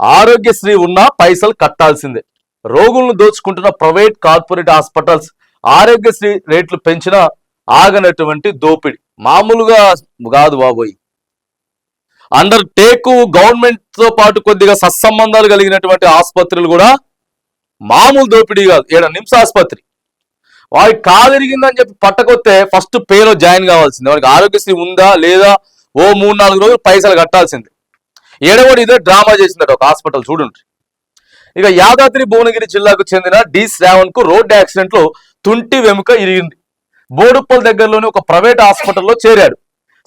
ఆరోగ్యశ్రీ ఉన్నా పైసలు కట్టాల్సిందే. రోగులను దోచుకుంటున్న ప్రైవేట్ కార్పొరేట్ హాస్పిటల్స్ ఆరోగ్యశ్రీ రేట్లు పెంచినా ఆగనటువంటి దోపిడి. మామూలుగా కాదు బాబోయ్. అండర్ టేకు గవర్నమెంట్తో పాటు కొద్దిగా సత్సంబంధాలు కలిగినటువంటి ఆసుపత్రులు కూడా మామూలు దోపిడీ కాదు. ఏడ నిమ్స్ ఆసుపత్రి వాడికి కాలిరిగిందని చెప్పి పట్టకొస్తే ఫస్ట్ పేలో జాయిన్ కావాల్సిందే. వాడికి ఆరోగ్యశ్రీ ఉందా లేదా? ఓ మూడు నాలుగు రోజులు పైసలు కట్టాల్సిందే. ఏడవడు ఇదే డ్రామా చేసిందట ఒక హాస్పిటల్ చూడండి ఇక యాదాద్రి భువనగిరి జిల్లాకు చెందిన డి శ్రావణ్కు రోడ్డు యాక్సిడెంట్లో తుంటి వెముక ఇరిగింది. బోడుప్పల్ దగ్గరలోని ఒక ప్రైవేట్ హాస్పిటల్లో చేరాడు.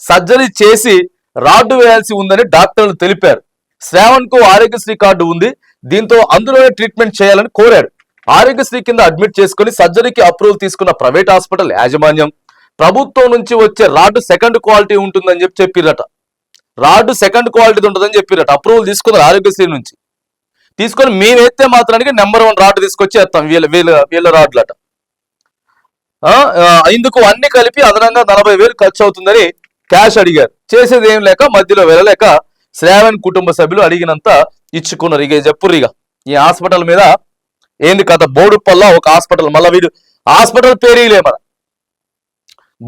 సర్జరీ చేసి రాడ్డు వేయాల్సి ఉందని డాక్టర్లు తెలిపారు. శ్రావణ్కు ఆరోగ్యశ్రీ కార్డు ఉంది. దీంతో అందులోనే ట్రీట్మెంట్ చేయాలని కోరాడు. ఆరోగ్యశ్రీ కింద అడ్మిట్ చేసుకుని సర్జరీకి అప్రూవల్ తీసుకున్న ప్రైవేట్ హాస్పిటల్ యాజమాన్యం ప్రభుత్వం నుంచి వచ్చే రాడ్డు సెకండ్ క్వాలిటీ ఉంటుందని చెప్పి చెప్పిరట రాడ్ సెకండ్ క్వాలిటీ ఉంటుందని చెప్పిరట అప్రూవల్ తీసుకున్నారు ఆరోగ్యశ్రీ నుంచి. తీసుకొని మేము వేస్తే మాత్రానికి నెంబర్ వన్ రాడ్ తీసుకొచ్చి వేస్తాం వీళ్ళ వీళ్ళ వీళ్ళ రాడ్లట. ఆ, ఇందుకు అన్ని కలిపి అదనంగా నలభై వేలు ఖర్చు అవుతుందని క్యాష్ అడిగారు. చేసేది ఏం లేక మధ్యలో వెళ్ళలేక శ్రావణ్ కుటుంబ సభ్యులు అడిగినంత ఇచ్చుకున్నారు. ఇక చెప్పుర్రు ఇక. ఈ హాస్పిటల్ మీద ఏంది కథ? బోడుప్పల్లో ఒక హాస్పిటల్. మళ్ళీ వీడు హాస్పిటల్ పేరీలే మన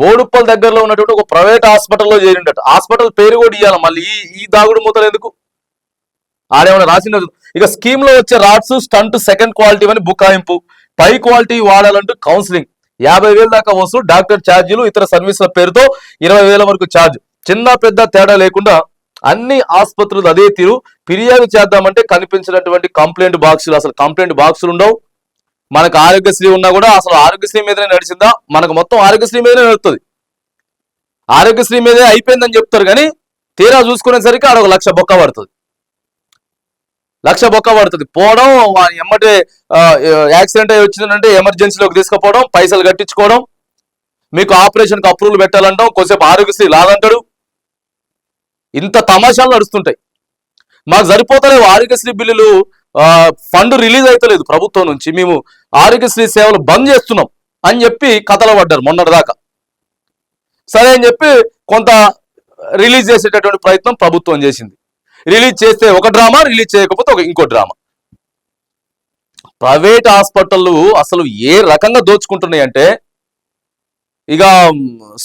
బోడుప్పల్ దగ్గరలో ఉన్నటువంటి ఒక ప్రైవేట్ హాస్పిటల్లో చేరిండట. హాస్పిటల్ పేరు కూడా ఇవ్వాలి మళ్ళీ. ఈ ఈ దాగుడు మూతలు ఎందుకు? ఆడేమైనా రాసిన ఇక స్కీమ్లో వచ్చే రాడ్స్ స్టంట్ సెకండ్ క్వాలిటీ అని బుకాయింపు పై క్వాలిటీ వాడాలంటూ కౌన్సిలింగ్. యాభై వేల దాకా వసూలు డాక్టర్ ఛార్జీలు ఇతర సర్వీసుల పేరుతో ఇరవై వేల వరకు ఛార్జ్. చిన్న పెద్ద తేడా లేకుండా అన్ని ఆసుపత్రులు అదే తీరు. ఫిర్యాదు చేద్దామంటే కనిపించినటువంటి కంప్లైంట్ బాక్సులు అసలు కంప్లైంట్ బాక్సులు ఉండవు. మనకు ఆరోగ్యశ్రీ ఉన్నా కూడా అసలు ఆరోగ్యశ్రీ మీదనే నడిచిందా? మనకు మొత్తం ఆరోగ్యశ్రీ మీదనే నడుతుంది ఆరోగ్యశ్రీ మీదే అయిపోయిందని చెప్తారు కానీ తీరా చూసుకునేసరికి ఆడ ఒక లక్ష బొక్క పడుతుంది. లక్ష బొక్క పడుతుంది. పోవడం ఎమ్మటి ఎమ్మటే యాక్సిడెంట్ అయి వచ్చిందంటే ఎమర్జెన్సీలోకి తీసుకుపోవడం పైసలు కట్టించుకోవడం మీకు ఆపరేషన్కి అప్రూవల్ పెట్టాలంటాం కొద్దిసేపు ఆరోగ్యశ్రీ లాదంటాడు ఇంత తమాషాలు నడుస్తుంటాయి. మాకు సరిపోతలేవు ఆరోగ్యశ్రీ బిల్లులు. ఫండ్ రిలీజ్ అయితలేదు ప్రభుత్వం నుంచి. మేము ఆరోగ్యశ్రీ సేవలు బంద్ చేస్తున్నాం అని చెప్పి కథలు పడ్డారు మొన్నటిదాకా సరే అని చెప్పి కొంత రిలీజ్ చేసేటటువంటి ప్రయత్నం ప్రభుత్వం చేసింది. రిలీజ్ చేస్తే ఒక డ్రామా రిలీజ్ చేయకపోతే ఒక ఇంకో డ్రామా. ప్రైవేట్ హాస్పిటళ్ళు అసలు ఏ రకంగా దోచుకుంటున్నాయి అంటే ఇక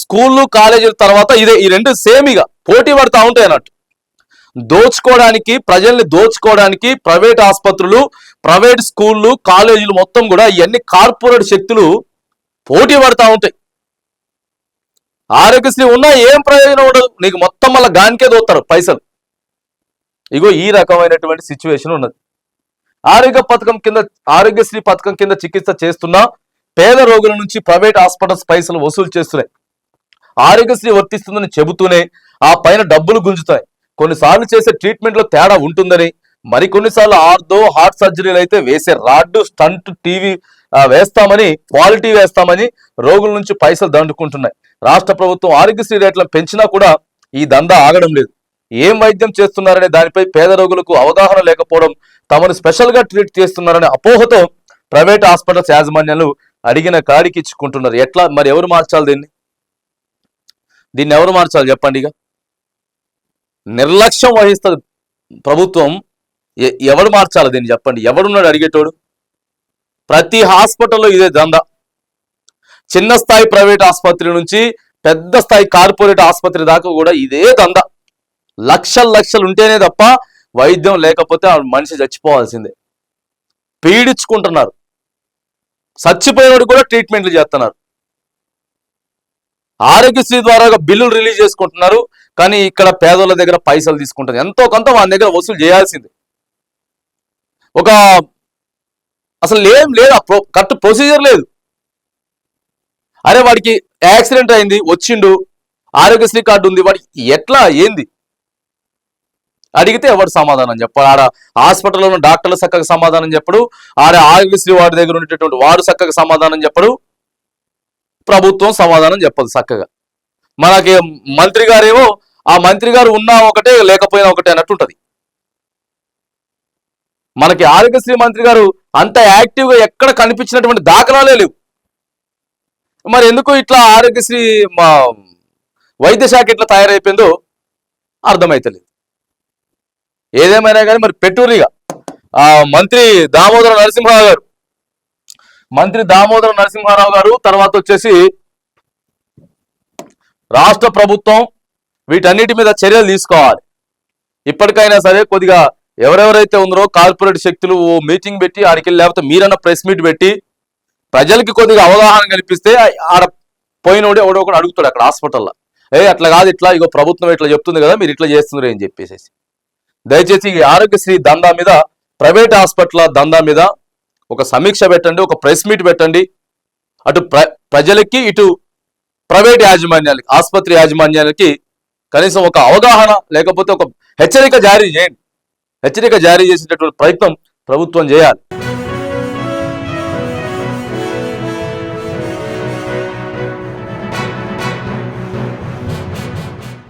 స్కూళ్ళు కాలేజీల తర్వాత ఇదే ఈ రెండు సేమ్ ఇక పోటీ పడుతూ ఉంటాయి అన్నట్టు. దోచుకోవడానికి ప్రజల్ని దోచుకోవడానికి ప్రైవేట్ ఆసుపత్రులు ప్రైవేట్ స్కూళ్ళు కాలేజీలు మొత్తం కూడా ఇవన్నీ కార్పొరేట్ శక్తులు పోటీ పడతా ఉంటాయి. ఆరోగ్యశ్రీ ఉన్నా ఏం ప్రయోజనం ఉండదు. నీకు మొత్తం మళ్ళీ గానికే దోతారు పైసలు. ఇగో ఈ రకమైనటువంటి సిచ్యువేషన్ ఉన్నది. ఆరోగ్య పథకం కింద ఆరోగ్యశ్రీ పథకం కింద చికిత్స చేస్తున్న పేద రోగుల నుంచి ప్రైవేట్ హాస్పిటల్స్ పైసలు వసూలు చేస్తున్నాయి. ఆరోగ్యశ్రీ వర్తిస్తుందని చెబుతూనే ఆ పైన డబ్బులు గుంజుతాయి. కొన్నిసార్లు చేసే ట్రీట్మెంట్లో తేడా ఉంటుందని మరికొన్నిసార్లు ఆర్దో హార్ట్ సర్జరీలు అయితే వేసే రాడ్డు స్టంట్ టీవీ వేస్తామని క్వాలిటీ వేస్తామని రోగుల నుంచి పైసలు దండుకుంటున్నాయి. రాష్ట్ర ప్రభుత్వం ఆరోగ్యశ్రీ రేట్లను పెంచినా కూడా ఈ దందా ఆగడం లేదు. ఏం వైద్యం చేస్తున్నారనే దానిపై పేద రోగులకు అవగాహన లేకపోవడం తమను స్పెషల్గా ట్రీట్ చేస్తున్నారనే అపోహతో ప్రైవేట్ హాస్పిటల్స్ యాజమాన్యాలు అడిగిన కాడికి ఇచ్చుకుంటున్నారు ఎట్లా? మరి ఎవరు మార్చాలి దీన్ని? దీన్ని ఎవరు మార్చాలి చెప్పండి ఇక. నిర్లక్ష్యం వహిస్తుంది ప్రభుత్వం. ఎ- ఎవడు మార్చాలి దీన్ని చెప్పండి. ఎవడున్నాడు అడిగేటోడు? ప్రతి హాస్పిటల్లో ఇదే దందా. చిన్న స్థాయి ప్రైవేట్ ఆసుపత్రి నుంచి పెద్ద స్థాయి కార్పొరేట్ ఆసుపత్రి దాకా కూడా ఇదే దందా. లక్షలు లక్షలు ఉంటేనే తప్ప వైద్యం లేకపోతే ఆ మనిషి చచ్చిపోవాల్సిందే. పీడించుకుంటున్నారు. చచ్చిపోయినోడు కూడా ట్రీట్మెంట్లు చేస్తున్నారు. ఆరోగ్యశ్రీ ద్వారా బిల్లులు రిలీజ్ చేసుకుంటున్నారు. కానీ ఇక్కడ పేదోళ్ళ దగ్గర పైసలు తీసుకుంటారు. ఎంతో కొంత వాళ్ళ దగ్గర వసూలు చేయాల్సిందే. ఒక అసలు ఏం లేదు ఆ ప్రో- కరెక్ట్ ప్రొసీజర్ లేదు. అరే వాడికి యాక్సిడెంట్ అయింది వచ్చిండు ఆరోగ్యశ్రీ కార్డు ఉంది వాడికి ఎట్లా ఏంది? అడిగితే ఎవరు సమాధానం చెప్పాడు. ఆడ హాస్పిటల్లో ఉన్న డాక్టర్లు చక్కగా సమాధానం చెప్పడు. ఆడ ఆరోగ్యశ్రీ వాడి దగ్గర ఉండేటటువంటి వాడు చక్కగా సమాధానం చెప్పడు. ప్రభుత్వం సమాధానం చెప్పదు చక్కగా. మనకి మంత్రి గారేమో ఆ మంత్రి గారు ఉన్నా ఒకటే లేకపోయినా ఒకటే అన్నట్టు మనకి ఆరోగ్యశ్రీ మంత్రి గారు అంత యాక్టివ్గా ఎక్కడ కనిపించినటువంటి దాఖలాలే లేవు. మరి ఎందుకు ఇట్లా ఆరోగ్యశ్రీ మా వైద్య శాఖ ఇట్లా తయారైపోయిందో అర్థమైతలేదు. ఏదేమైనా కానీ మరి పెట్టురిగా ఆ మంత్రి దామోదర నరసింహారావు గారు మంత్రి దామోదర నరసింహారావు గారు తర్వాత వచ్చేసి రాష్ట్ర ప్రభుత్వం వీటన్నిటి మీద చర్యలు తీసుకోవాలి. ఇప్పటికైనా సరే కొద్దిగా ఎవరెవరైతే ఉన్నారో కార్పొరేట్ శక్తులు ఓ మీటింగ్ పెట్టి ఆడికి వెళ్ళి లేకపోతే మీరన్న ప్రెస్ మీట్ పెట్టి ప్రజలకి కొద్దిగా అవగాహన కల్పిస్తే ఆడ పోయినోడు ఎవడో ఒకడు అడుగుతాడు అక్కడ హాస్పిటల్లో. ఏ అట్లా కాదు ఇట్లా ఇగో ప్రభుత్వం ఇట్లా చెప్తుంది కదా మీరు ఇట్లా చేస్తున్నారు అని చెప్పేసి దయచేసి ఈ ఆరోగ్యశ్రీ దందా మీద ప్రైవేట్ హాస్పిటల్ దందా మీద ఒక సమీక్ష పెట్టండి ఒక ప్రెస్ మీట్ పెట్టండి. అటు ప్ర ప్రజలకి ఇటు ప్రైవేట్ యాజమాన్యాలకి ఆసుపత్రి యాజమాన్యాలకి కనీసం ఒక అవగాహన లేకపోతే ఒక హెచ్చరిక జారీ చేయండి. హెచ్చరిక జారీ చేసేటటువంటి ప్రయత్నం ప్రభుత్వం చేయాలి.